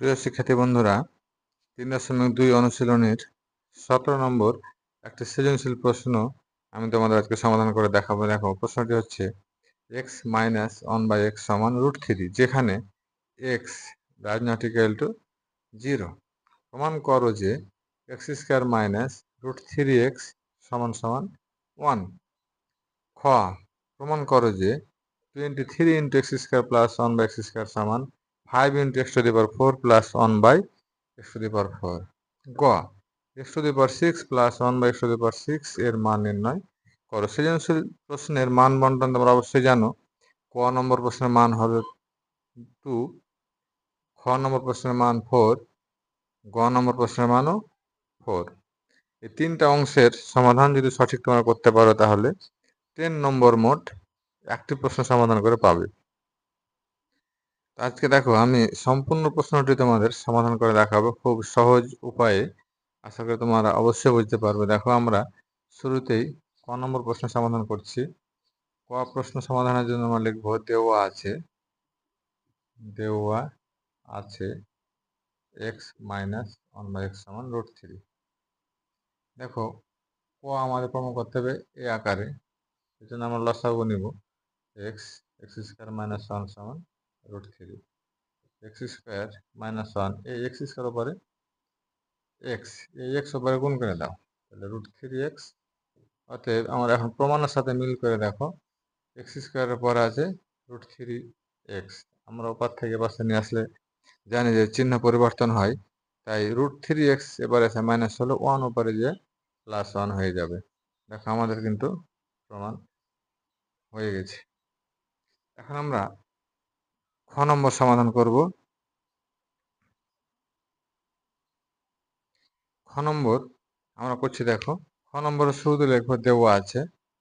প্রিয় শিক্ষার্থী বন্ধুরা, তিন দশমিক দুই অনুশীলনের সতেরো নম্বর একটি সৃজনশীল প্রশ্ন আমি তোমাদের আজকে সমাধান করে দেখাবো। দেখো, প্রশ্নটি হচ্ছে x minus one by x সমান রুট থ্রি যেখানে x does not equal to zero প্রমাণ করো যে x square minus root three x সমান সমান ওয়ান খ, প্রমাণ করো যে twenty three into x square plus one by x square সমান five into x to the power four plus one by x to the power four গ x to the power six plus one by x to the power six এর মান নির্ণয় করো। সৃজনশীল প্রশ্নের মান বন্টন তোমরা অবশ্যই জানো। ক নম্বর প্রশ্নের মান হবে টু খ নম্বর প্রশ্নের মান ফোর গ নম্বর প্রশ্নের মানও ফোর এই তিনটা অংশের সমাধান যদি সঠিক তোমরা করতে পারো তাহলে টেন নম্বর মোট একটি প্রশ্ন সমাধান করে পাবে। আজকে দেখো, আমি সম্পূর্ণ প্রশ্নটি তোমাদের সমাধান করে দেখাবো খুব সহজ উপায়ে। আশা করি তোমরা অবশ্যই বুঝতে পারবে। দেখো, আমরা শুরুতেই ক নম্বর প্রশ্ন সমাধান করছি। ক প্রশ্ন সমাধানের জন্য আমরা লিখব, দেওয়া আছে। দেওয়া আছে x minus one by x সমান রুট থ্রি দেখো, ক আমাদের প্রমাণ করতে হবে এ আকারে। এই জন্য আমরা লসাগু নিব। X x square minus one সমান root three x square minus one এই এক্স স্কোয়ার ওপরে এক্স এই এক্স ওপরে গুণ করে দাও। তাহলে রুট থ্রি এক্স অতএব আমরা এখন প্রমাণের সাথে মিল করে দেখো এক্স স্কোয়ারের পরে আছে রুট থ্রি এক্স আমরা ওপার থেকে পাশে নিয়ে আসলে জানি যে চিহ্ন পরিবর্তন হয়, তাই রুট থ্রি এক্স এবার আছে মাইনাস হলো ওয়ান ওপরে যে প্লাস ওয়ান হয়ে যাবে। দেখো আমাদের কিন্তু প্রমাণ হয়ে গেছে। এখন আমরা খ নম্বর সমাধান করব। খ নম্বর আমরা করছি দেখো, খ নম্বরে শুরুতে লিখব দেওয়া আছে,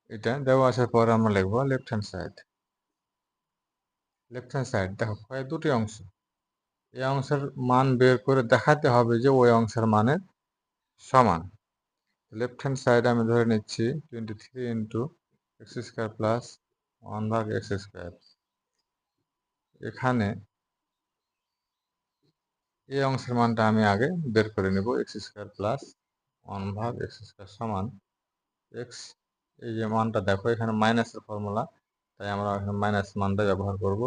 এটা দেওয়া আসার পর আমরা লিখব left hand side left hand side দেখো, ক্ষয় দুটি অংশ, এই অংশের মান বের করে দেখাতে হবে যে ওই অংশের মানের সমান। লেফট হ্যান্ড সাইড আমি ধরে নিচ্ছি twenty three into x square plus one ভাগ এক্স স্কোয়ার এখানে এই অংশের মানটা আমি আগে বের করে নেব এক্স স্কোয়ার প্লাস ওয়ান ভাগ এক্স স্কোয়ার সমান এক্স এই যে মানটা দেখো, এখানে মাইনাসের ফর্মুলা তাই আমরা এখানে মাইনাস মানটা ব্যবহার করব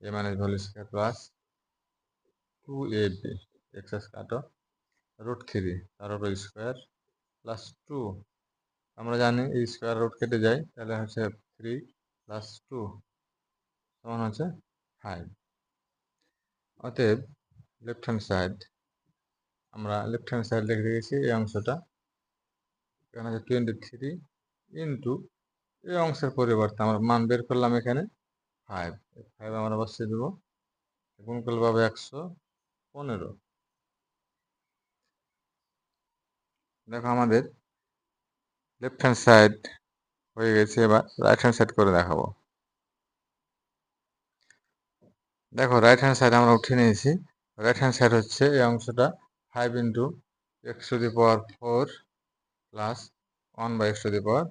a minus value square plus two a b x কাটো রুট থ্রি তার উপর স্কোয়ার প্লাস টু আমরা জানি এই স্কোয়ার রুট কেটে যায়, তাহলে হচ্ছে থ্রি প্লাস টু সমান হচ্ছে ফাইভ অতএব লেফট হ্যান্ড সাইড আমরা লেফট হ্যান্ড সাইড লিখে রেখেছি এই অংশটা। এখানে আছে টোয়েন্টি থ্রি ইন্টু এই অংশের পরিবর্তে আমরা মান বের করলাম এখানে ফাইভ ফাইভ আমরা বসিয়ে দেবো। গুণ করলে একশো পনেরো। দেখো আমাদের লেফট হ্যান্ড সাইড হয়ে গেছে, এবার রাইট হ্যান্ড সাইড করে দেখাবো। দেখো রাইট হ্যান্ড সাইড আমরা উঠিয়ে নিয়েছি। রাইট হ্যান্ড সাইড হচ্ছে এই অংশটা five into x to the power four plus one by x to the power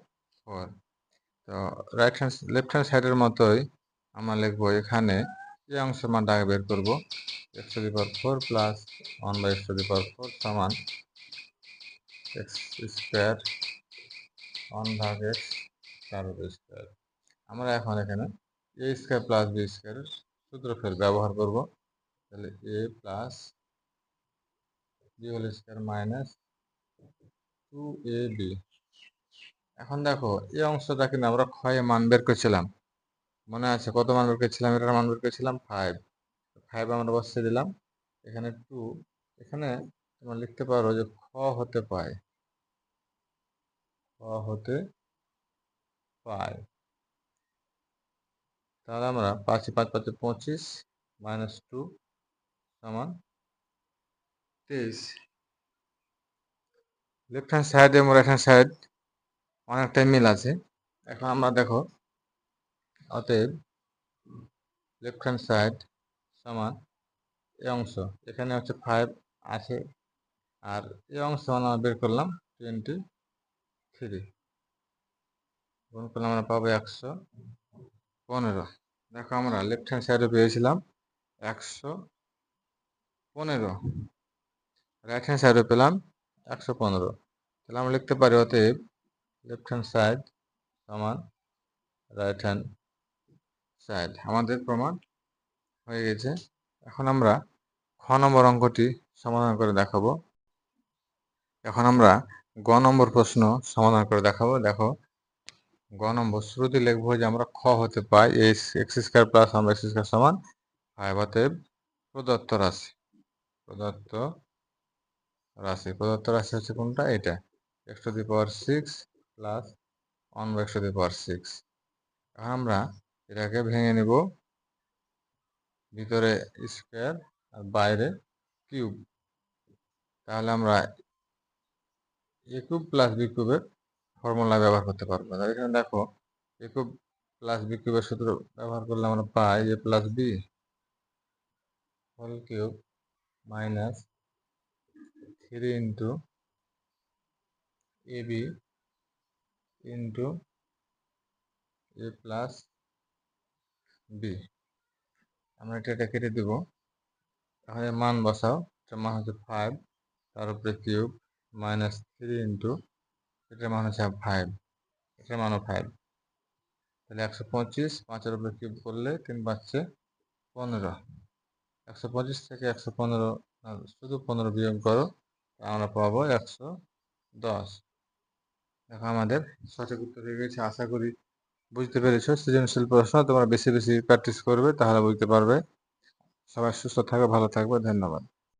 four তো রাইট হ্যান্ড লেফট হ্যান্ড সাইডের মতোই আমরা লিখব এখানে এই অংশের মানটা আগে বের করব। X to the power four plus one by x to the power four সমান এক্স স্কোয়ার ওয়ান ভাগ এক্স চার স্কোয়ার আমরা এখন এখানে এ স্কোয়ার প্লাস বি স্কোয়ারের সূত্র ফের ব্যবহার করব। তাহলে a plus b whole square minus two a b এখন দেখো, এই অংশটা কিন্তু আমরা ক্ষয়ে মান বের করেছিলাম। মনে আছে কত মান বের করেছিলাম? এটার মান বের করেছিলাম ফাইভ ফাইভ আমরা বসিয়ে দিলাম। এখানে টু এখানে তোমরা লিখতে পারো যে খ হতে পায়। খ হতে পায়। তাহলে আমরা পাঁচ পাঁচ, পাঁচে পঁচিশ মাইনাস টু সমান তেইশ। লেফট হ্যান্ড সাইড এবং রাইট হ্যান্ড সাইড অনেকটাই মিল আছে। এখন আমরা দেখো, অতএব লেফট হ্যান্ড সাইড সমান এ অংশ, এখানে হচ্ছে ফাইভ আছে, আর এই অংশ আমরা বের করলাম টোয়েন্টি থ্রি গুণ করলে আমরা পাবো একশো পনেরো। দেখো আমরা লেফট হ্যান্ড সাইডে পেয়েছিলাম একশো পনেরো। রাইট হ্যান্ড সাইডে পেলাম একশো পনেরো। তাহলে আমরা লিখতে পারি অতএব লেফট হ্যান্ড সাইড সমান রাইট হ্যান্ড সাইড আমাদের প্রমাণ হয়ে গেছে। এখন আমরা খ নম্বর অঙ্কটি সমাধান করে দেখাবো। এখন আমরা গ নম্বর প্রশ্ন সমাধান করে দেখাবো। দেখো গ নম্বর, শুরুতে লিখব যে আমরা খ হতে পাই এক্স এক্স স্কোয়ার প্লাস আমরা এক্স স্কোয়ার সমান ফাইভ অতএব প্রদত্ত রাশি। প্রদত্ত রাশি প্রদত্ত রাশি হচ্ছে কোনটা? এটা x to the power six plus one by x to the power six এখন আমরা এটাকে ভেঙে নিব ভিতরে স্কোয়ার আর বাইরে কিউব তাহলে আমরা এ কিউব প্লাস বি কিউবের ফর্মুলা ব্যবহার করতে পারব তাহলে এখানে দেখো এ প্লাস বি কিউবের সূত্র ব্যবহার করলে আমরা পাই a plus b whole cube minus three into a b into a plus b আমরা এটা এটা কেটে দেবো। তাহলে মান বসাও। এটার মান হচ্ছে ফাইভ তার উপরে কিউব মাইনাস থ্রি ইন্টু এটার মান হচ্ছে ফাইভ এটার মানও ফাইভ তাহলে একশো পঁচিশ পাঁচের উপরে কিউব করলে তিন পাচ্ছে পনেরো। একশো পঁচিশ থেকে একশো পনেরো শুধু পনেরো বিয়োগ করো আমরা পাবো একশো দশ। দেখো আমাদের সঠিক উত্তর হয়ে গেছে, আশা করি বুঝতে পেরেছ। সৃজনশীল প্রশ্ন, তোমরা বেশি বেশি প্র্যাকটিস করবে, তাহলে বুঝতে পারবে। সবাই সুস্থ থাকবে ভালো থাকবে ধন্যবাদ।